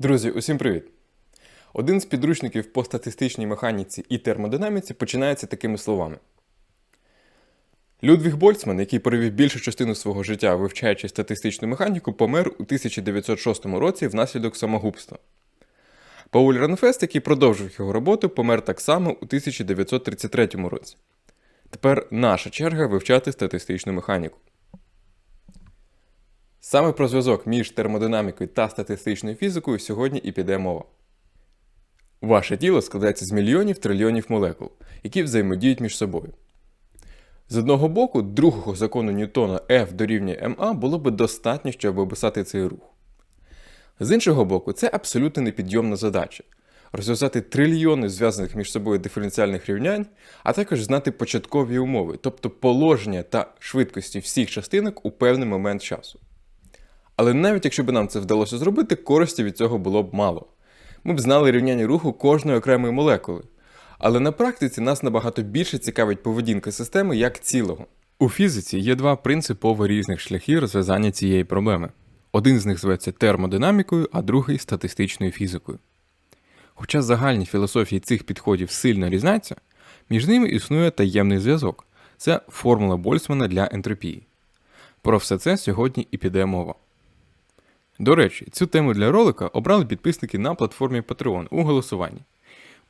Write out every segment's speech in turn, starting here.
Друзі, усім привіт! Один з підручників по статистичній механіці і термодинаміці починається такими словами. Людвіг Больцман, який провів більшу частину свого життя, вивчаючи статистичну механіку, помер у 1906 році внаслідок самогубства. Пауль Ранфест, який продовжив його роботу, помер так само у 1933 році. Тепер наша черга вивчати статистичну механіку. Саме про зв'язок між термодинамікою та статистичною фізикою сьогодні і піде мова. Ваше тіло складається з мільйонів трильйонів молекул, які взаємодіють між собою. З одного боку, другого закону Ньютона F дорівнює ma було би достатньо, щоб описати цей рух. З іншого боку, це абсолютно непідйомна задача розв'язати трильйони зв'язаних між собою диференціальних рівнянь, а також знати початкові умови, тобто положення та швидкості всіх частинок у певний момент часу. Але навіть якщо б нам це вдалося зробити, користі від цього було б мало. Ми б знали рівняння руху кожної окремої молекули. Але на практиці нас набагато більше цікавить поведінка системи як цілого. У фізиці є два принципово різних шляхи розв'язання цієї проблеми. Один з них зветься термодинамікою, а другий статистичною фізикою. Хоча загальні філософії цих підходів сильно різняться, між ними існує таємний зв'язок це формула Больцмана для ентропії. Про все це сьогодні і піде мова. До речі, цю тему для ролика обрали підписники на платформі Patreon у голосуванні.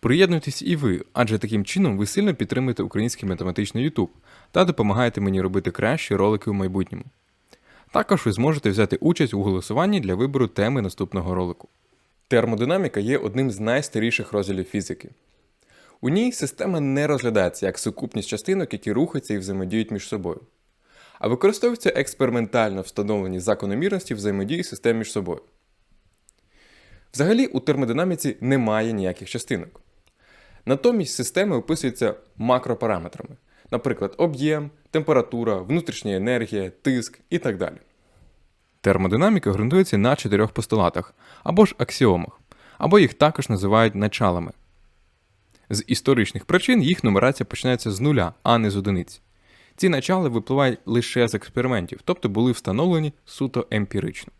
Приєднуйтесь і ви, адже таким чином ви сильно підтримуєте український математичний YouTube та допомагаєте мені робити кращі ролики у майбутньому. Також ви зможете взяти участь у голосуванні для вибору теми наступного ролику. Термодинаміка є одним з найстаріших розділів фізики. У ній система не розглядається як сукупність частинок, які рухаються і взаємодіють між собою, а використовуються експериментально встановлені закономірності взаємодії систем між собою. Взагалі, у термодинаміці немає ніяких частинок. Натомість системи описуються макропараметрами, наприклад, об'єм, температура, внутрішня енергія, тиск і так далі. Термодинаміка ґрунтується на чотирьох постулатах або ж аксіомах, або їх також називають началами. З історичних причин їх нумерація починається з нуля, а не з одиниць. Ці начали випливають лише з експериментів, тобто були встановлені суто емпірично.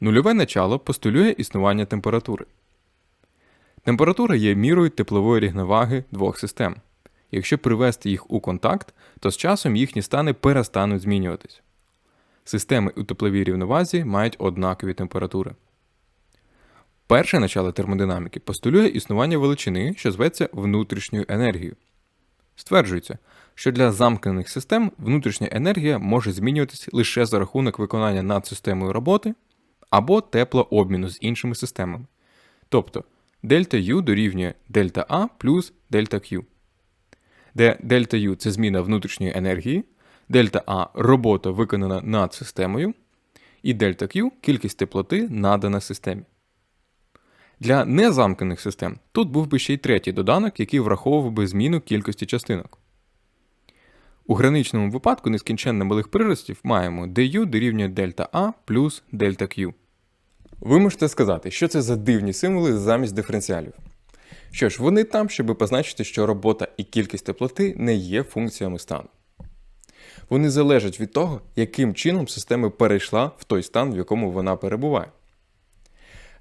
Нульове начало постулює існування температури. Температура є мірою теплової рівноваги двох систем. Якщо привести їх у контакт, то з часом їхні стани перестануть змінюватись. Системи у тепловій рівновазі мають однакові температури. Перше начало термодинаміки постулює існування величини, що зветься внутрішньою енергією. Стверджується, що для замкнених систем внутрішня енергія може змінюватися лише за рахунок виконання над системою роботи або теплообміну з іншими системами. Тобто дельта U дорівнює дельта А плюс дельта Q, де дельта U це зміна внутрішньої енергії, дельта А робота виконана над системою, і дельта Q кількість теплоти надана системі. Для незамкнених систем тут був би ще й третій доданок, який враховував би зміну кількості частинок. У граничному випадку нескінченно малих приростів маємо du дорівнює дельта А плюс дельта Q. Ви можете сказати, що це за дивні символи замість диференціалів. Що ж, вони там, щоб позначити, що робота і кількість теплоти не є функціями стану. Вони залежать від того, яким чином система перейшла в той стан, в якому вона перебуває.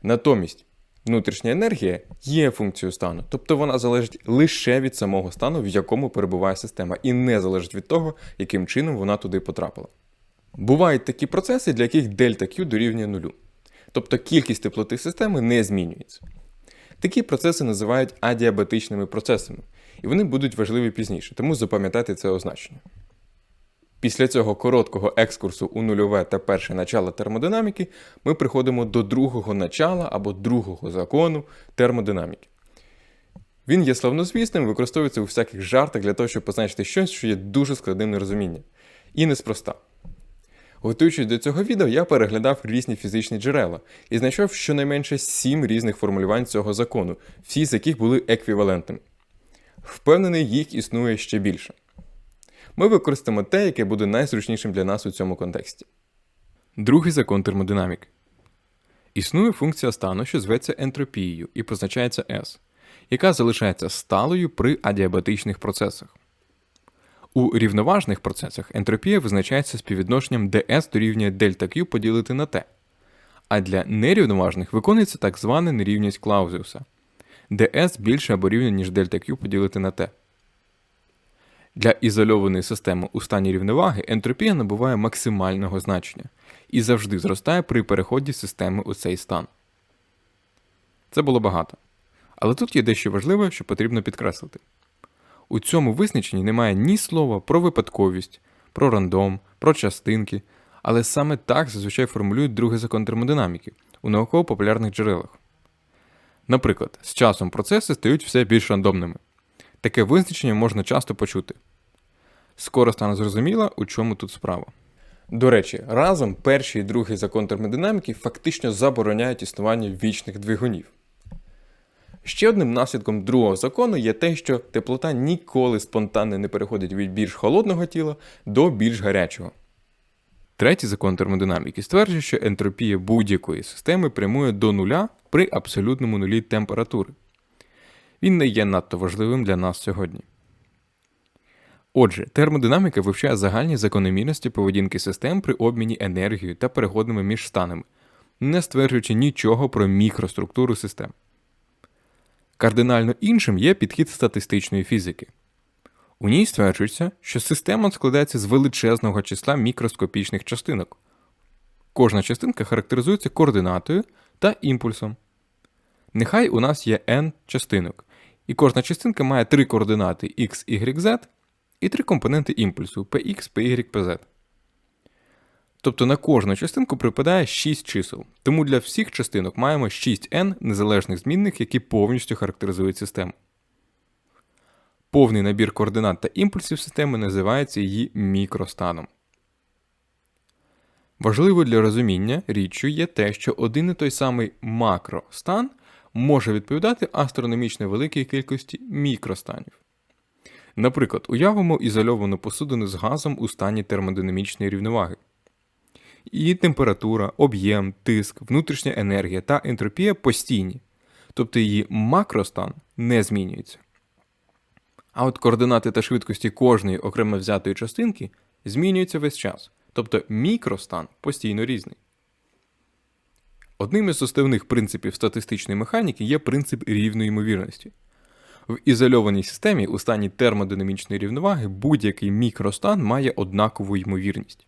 Натомість внутрішня енергія є функцією стану, тобто вона залежить лише від самого стану, в якому перебуває система, і не залежить від того, яким чином вона туди потрапила. Бувають такі процеси, для яких дельта Q дорівнює нулю. Тобто кількість теплоти системи не змінюється. Такі процеси називають адіабатичними процесами, і вони будуть важливі пізніше, тому запам'ятайте це означення. Після цього короткого екскурсу у нульове та перше начало термодинаміки ми приходимо до другого начала або другого закону термодинаміки. Він є славнозвісним, використовується у всяких жартах для того, щоб позначити щось, що є дуже складним на розуміння. І неспроста. Готуючись до цього відео, я переглядав різні фізичні джерела і знайшов щонайменше сім різних формулювань цього закону, всі з яких були еквівалентними. Впевнений, їх існує ще більше. Ми використаємо те, яке буде найзручнішим для нас у цьому контексті. Другий закон термодинаміки. Існує функція стану, що зветься ентропією і позначається S, яка залишається сталою при адіабатичних процесах. У рівноважних процесах ентропія визначається співвідношенням ds дорівнює дельта Q поділити на T. А для нерівноважних виконується так звана нерівність Клаузіуса, де S більше або рівня, ніж дельта Q поділити на T. Для ізольованої системи у стані рівноваги ентропія набуває максимального значення і завжди зростає при переході системи у цей стан. Це було багато. Але тут є дещо важливе, що потрібно підкреслити. У цьому визначенні немає ні слова про випадковість, про рандом, про частинки, але саме так зазвичай формулюють другий закон термодинаміки у науково-популярних джерелах. Наприклад, з часом процеси стають все більш рандомними. Таке визначення можна часто почути. Скоро стане зрозуміло, у чому тут справа. До речі, разом перший і другий закон термодинаміки фактично забороняють існування вічних двигунів. Ще одним наслідком другого закону є те, що теплота ніколи спонтанно не переходить від більш холодного тіла до більш гарячого. Третій закон термодинаміки стверджує, що ентропія будь-якої системи прямує до нуля при абсолютному нулі температури. Він не є надто важливим для нас сьогодні. Отже, термодинаміка вивчає загальні закономірності поведінки систем при обміні енергією та переходами між станами, не стверджуючи нічого про мікроструктуру систем. Кардинально іншим є підхід статистичної фізики. У ній стверджується, що система складається з величезного числа мікроскопічних частинок. Кожна частинка характеризується координатою та імпульсом. Нехай у нас є n частинок, і кожна частинка має три координати x, y, z і три компоненти імпульсу px, py, pz. Тобто на кожну частинку припадає 6 чисел. Тому для всіх частинок маємо 6n незалежних змінних, які повністю характеризують систему. Повний набір координат та імпульсів системи називається її мікростаном. Важливо для розуміння річчю є те, що один і той самий макростан може відповідати астрономічно великій кількості мікростанів. Наприклад, уявимо ізольовану посудину з газом у стані термодинамічної рівноваги. Її температура, об'єм, тиск, внутрішня енергія та ентропія постійні, тобто її макростан не змінюється. А от координати та швидкості кожної окремо взятої частинки змінюються весь час, тобто мікростан постійно різний. Одним із основних принципів статистичної механіки є принцип рівної ймовірності. В ізольованій системі у стані термодинамічної рівноваги будь-який мікростан має однакову ймовірність.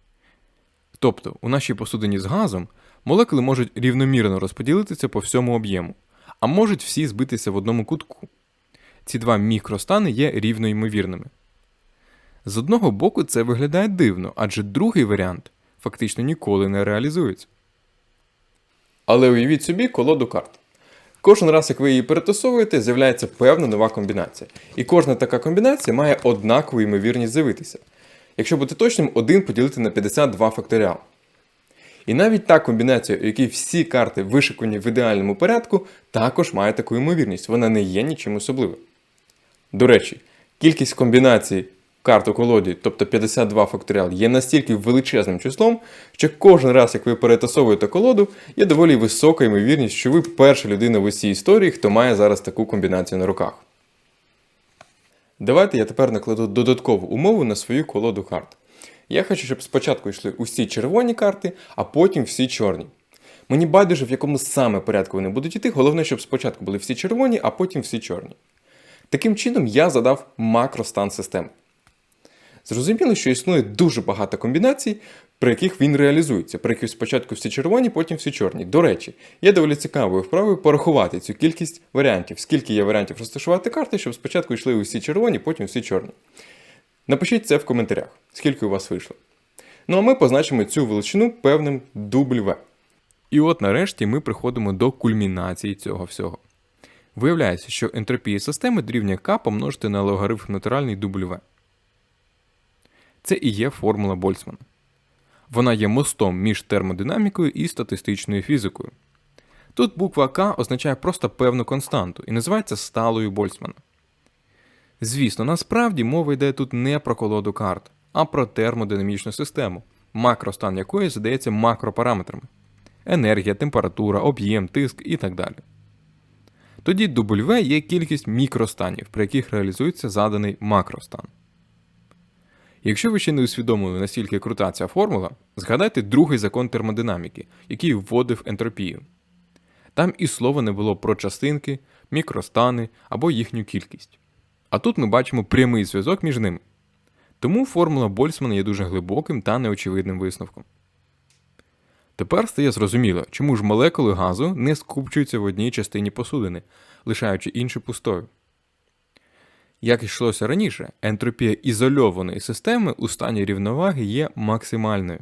Тобто, у нашій посудині з газом молекули можуть рівномірно розподілитися по всьому об'єму, а можуть всі збитися в одному кутку. Ці два мікростани є рівноімовірними. З одного боку, це виглядає дивно, адже другий варіант фактично ніколи не реалізується. Але уявіть собі колоду карт. Кожен раз, як ви її перетасовуєте, з'являється певна нова комбінація. І кожна така комбінація має однакову ймовірність з'явитися. Якщо бути точним, 1 поділити на 52 факторіал. І навіть та комбінація, у якій всі карти вишикані в ідеальному порядку, також має таку ймовірність. Вона не є нічим особливим. До речі, кількість комбінацій карт у колоді, тобто 52 факторіал, є настільки величезним числом, що кожен раз, як ви перетасовуєте колоду, є доволі висока ймовірність, що ви перша людина в усій історії, хто має зараз таку комбінацію на руках. Давайте я тепер накладу додаткову умову на свою колоду карт. Я хочу, щоб спочатку йшли усі червоні карти, а потім всі чорні. Мені байдуже, в якому саме порядку вони будуть йти, головне, щоб спочатку були всі червоні, а потім всі чорні. Таким чином, я задав макростан системи. Зрозуміло, що існує дуже багато комбінацій, при яких він реалізується, при яких спочатку всі червоні, потім всі чорні. До речі, є доволі цікавою вправою порахувати цю кількість варіантів, скільки є варіантів розташувати карти, щоб спочатку йшли усі червоні, потім всі чорні. Напишіть це в коментарях, скільки у вас вийшло. Ну а ми позначимо цю величину певним W. І от нарешті ми приходимо до кульмінації цього всього. Виявляється, що ентропія системи дорівнює К помножити на логарифм натуральний W. Це і є формула Больцмана. Вона є мостом між термодинамікою і статистичною фізикою. Тут буква К означає просто певну константу і називається сталою Больцмана. Звісно, насправді мова йде тут не про колоду карт, а про термодинамічну систему, макростан якої задається макропараметрами енергія, температура, об'єм, тиск і так далі. Тоді W є кількість мікростанів, при яких реалізується заданий макростан. Якщо ви ще не усвідомили, наскільки крута ця формула, згадайте другий закон термодинаміки, який вводив ентропію. Там і слова не було про частинки, мікростани або їхню кількість. А тут ми бачимо прямий зв'язок між ними. Тому формула Больцмана є дуже глибоким та неочевидним висновком. Тепер стає зрозуміло, чому ж молекули газу не скупчуються в одній частині посудини, лишаючи іншу пустою. Як йшлося раніше, ентропія ізольованої системи у стані рівноваги є максимальною,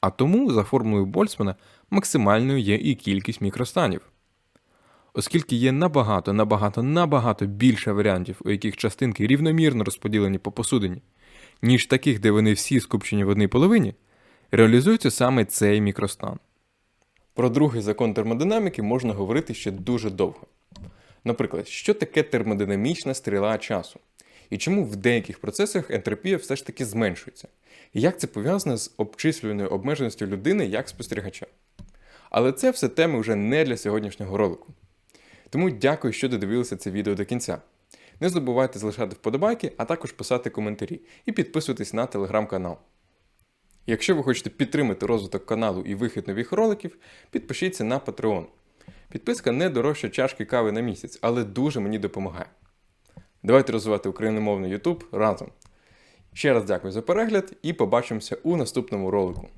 а тому, за формулою Больцмана, максимальною є і кількість мікростанів. Оскільки є набагато, набагато, набагато більше варіантів, у яких частинки рівномірно розподілені по посудині, ніж таких, де вони всі скупчені в одній половині, реалізується саме цей мікростан. Про другий закон термодинаміки можна говорити ще дуже довго. Наприклад, що таке термодинамічна стріла часу? І чому в деяких процесах ентропія все ж таки зменшується? І як це пов'язане з обчислюваною обмеженістю людини як спостерігача? Але це все теми вже не для сьогоднішнього ролику. Тому дякую, що додивилися це відео до кінця. Не забувайте залишати вподобайки, а також писати коментарі і підписуйтесь на телеграм-канал. Якщо ви хочете підтримати розвиток каналу і вихід нових роликів, підпишіться на Patreon. Підписка не дорожча чашки кави на місяць, але дуже мені допомагає. Давайте розвивати україномовний YouTube разом. Ще раз дякую за перегляд і побачимося у наступному ролику.